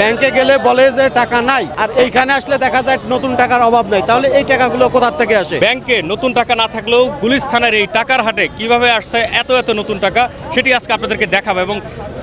ব্যাংকে গেলে বলে যে টাকা নাই আর এইখানে আসলে দেখা যায় নতুন টাকার অভাব নাই। তাহলে এই টাকাগুলো কোথার থেকে আসে? ব্যাংকে নতুন টাকা না থাকলেও গুলিস্থানের এই টাকার হাটে কীভাবে আসছে এত এত নতুন টাকা সেটি আজকে আপনাদেরকে দেখাবো এবং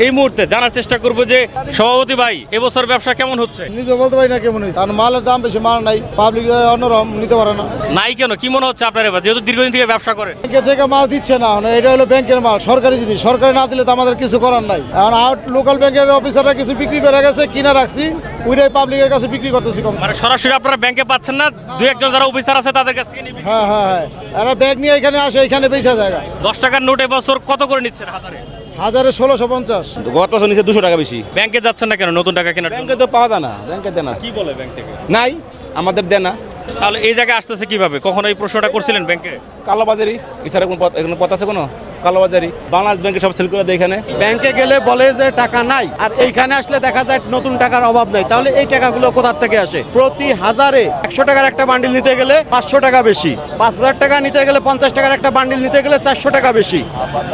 এই মুহূর্তে জানার চেষ্টা করব যে সভাপতি ভাই এবছর ব্যবসা কেমন হচ্ছে? নিজে বলতে পারি না কেমন হয়েছে। কারণ মালের দাম বেশি মাল নাই পাবলিক অন্যরকম নিতে পারে না। নাই কেন? কি মনে হচ্ছে আপনার এবার যেহেতু দীর্ঘদিন থেকে ব্যবসা করে? ব্যাংকে থেকে মাল দিচ্ছে না মানে এটা হলো ব্যাংকের মাল সরকারি জিনিস। সরকারি না দিলে তো আমাদের কিছু করার নাই। এখন আউট লোকাল ব্যাংকের অফিসাররা কিছু বিক্রি করে গেছে কিনা রাখছি ওইটাই পাবলিকের কাছে বিক্রি করতেছি কম। মানে সরাসরি আপনারা ব্যাংকে পাচ্ছেন না? দু একজন যারা অফিসার আছে তাদের কাছ থেকে বিক্রি- হ্যাঁ হ্যাঁ হ্যাঁ। এরা ব্যাগ নিয়ে এখানে আসে এখানে বেচা জায়গা দশ টাকার নোট এবছর কত করে নিচ্ছেন হাজারে? হাজারে ষোলোশো পঞ্চাশ। গত বছর নিচে দুশো টাকা বেশি। ব্যাংকে যাচ্ছেন না কেন? নতুন টাকা কেনার জন্য? ব্যাংকে তো পাওয়া যায় না ব্যাংকে দেনা কি বলে ব্যাংক থেকে? নাই আমাদের দেনা তাহলে এই জায়গায় আসতেছে কীভাবে? কখনো এই প্রশ্নটা করছিলেন ব্যাংকে কালোবাজারি এছাড়া কোনো পথ এখানে পথ আছে কোনো? কালোবাজারি বাংলাদেশ ব্যাংকে সব সেল করে দেয় এখানে। ব্যাংকে গেলে বলে যে টাকা নাই আর এইখানে আসলে দেখা যায় নতুন টাকার অভাব নাই। তাহলে এই টাকাগুলো কোথার থেকে আসে? প্রতি হাজারে একশো টাকার একটা বান্ডিল নিতে গেলে পাঁচশো টাকা বেশি। পাঁচ হাজার টাকা নিতে গেলে পঞ্চাশ টাকার একটা বান্ডিল নিতে গেলে চারশো টাকা বেশি।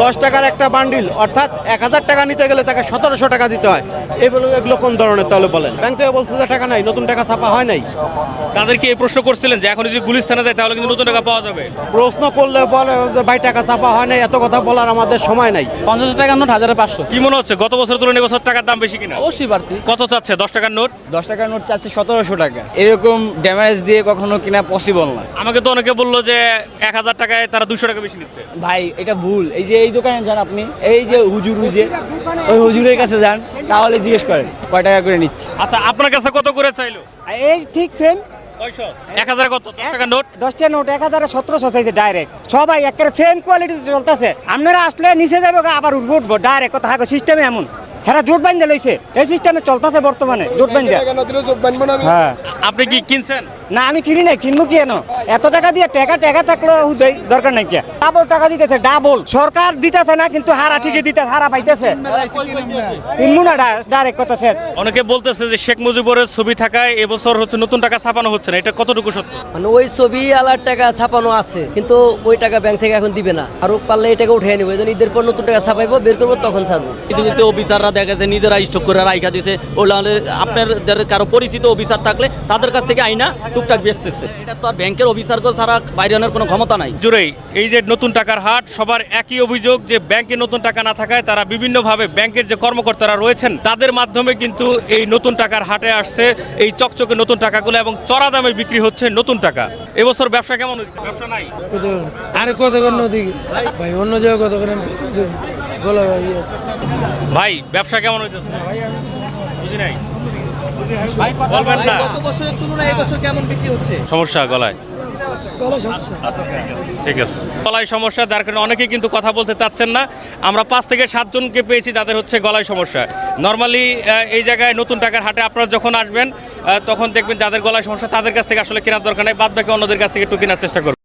দশ টাকার একটা বান্ডিল অর্থাৎ এক হাজার টাকা নিতে গেলে তাকে সতেরোশো টাকা দিতে হয়। এগুলো এগুলো কোন ধরনের তাহলে বলেন? ব্যাংক থেকে বলছে যে টাকা নাই নতুন টাকা ছাপা হয় নাই। তাদেরকে এই প্রশ্ন করছিলেন যে এখন যদি গুলিস্থানে যায় তাহলে কিন্তু নতুন টাকা পাওয়া যাবে। প্রশ্ন করলে বলে যে ভাই টাকা ছাপা হয় নাই এত কথা বলার আমাদের সময় নাই। পঞ্চাশ টাকার নোট হাজারে পাঁচশো। কি মনে হচ্ছে? গত বছর তুলনায় এবছর টাকার দাম বেশি কিনা? অবশ্যই বাড়তি। কত চাচ্ছে? দশ টাকার নোট? দশ টাকার নোট চাচ্ছে সতেরোশো টাকা। এরকম ড্যামেজ দিয়ে কখনো কিনা পসিবল না। আমাকে তো অনেকে বলল যে এক হাজার টাকায় তারা দুশো টাকা বেশি নিচ্ছে। ভাই এটা ভুল। এই যে এই দোকানে যান আপনি এই যে হুজুর হুজে ওই হুজুরের কাছে যান তাহলে জিজ্ঞেস করেন কয় টাকা করে নিচ্ছে? আচ্ছা আপনার কাছে কত করে চাইলো? এই ঠিক সেম এক হাজার কত? দশ টাকার নোট? দশটা নোট এক হাজার সতেরোশো চাইছে ডাইরেক্ট সবাই একেবারে সেম কোয়ালিটিতে চলতেছে। আপনারা আসলে নিচে যাবে আবার উঠবো ডাইরেক্ট কথা সিস্টেমে এমন। হেরা জোট বাইন্দে লইছে। এই সিস্টেমে চলতেছে বর্তমানে জোট বাইন্দে হ্যাঁ। আপনি কি কিনছেন? না আমি কিনি নাই কিনবো কি এনো? এত টাকা দিয়ে টাকা টাকা থাকল হুদেই দরকার নাই কে ডাবল টাকা দিতেছে ডাবল সরকার দিতেছে না কিন্তু হারা ঠিকই দিতে হারা পাইতেছে। কিনবো না ডাইরেক্ট কথা শেষ। অনেকে বলতেছে যে শেখ মুজিবুরের ছবি থাকায় এবছর হচ্ছে নতুন টাকা ছাপানো হচ্ছে না এটা কতটুকু সত্য? মানে ওই ছবি আলার টাকা ছাপানো আছে কিন্তু ওই টাকা ব্যাংক থেকে এখন দিবে না। আরও পারলে এই টাকা উঠে নিবো এই জন্য ঈদের পর নতুন টাকা ছাপাইবো বের করব তখন ছাড়বো। পৃথিবীতে অফিসাররা দেখা যাচ্ছে নিজেরা স্টক করে রাইখা দিছে। ওগুলো হলে আপনাদের কারও পরিচিত অফিসার থাকলে তাদের কাছ থেকে আইনা টুকটাক বেচতেছে। এটা তো আর ব্যাংকের অফিসার ছাড়া বাইরে আনার কোনো ক্ষমতা নাই। জুড়েই এই যে নতুন টাকার হাট সবার একই অভিযোগ যে ব্যাংকে নতুন টাকা না থাকায় তারা বিভিন্নভাবে ব্যাংকের যে কর্মকর্তারা রয়েছেন তাদের মাধ্যমে কিন্তু এই নতুন টাকার হাটে আসছে এই চকচকে নতুন টাকাগুলো এবং চড়া দামে বিক্রি হচ্ছে নতুন টাকা। এবছর ব্যবসা কেমন হচ্ছে ব্যবসা নাই? আরে কত নদীকে ভাই অন্য জায়গায় কত ইয়ে। ভাই ব্যবসা কেমন হয়েছে বুঝি নাই? বলবেন না। সমস্যা গলায়। ঠিক আছে। গলায় সমস্যা যার কারণে অনেকেই কিন্তু কথা বলতে চাচ্ছেন না। আমরা পাঁচ থেকে সাতজনকে পেয়েছি যাদের হচ্ছে গলায় সমস্যা। নর্মালি এই জায়গায় নতুন টাকার হাটে আপনারা যখন আসবেন তখন দেখবেন যাদের গলায় সমস্যা তাদের কাছ থেকে আসলে কেনার দরকার নেই। বাদ বাকি অন্যদের কাছ থেকে একটু কেনার চেষ্টা করবেন।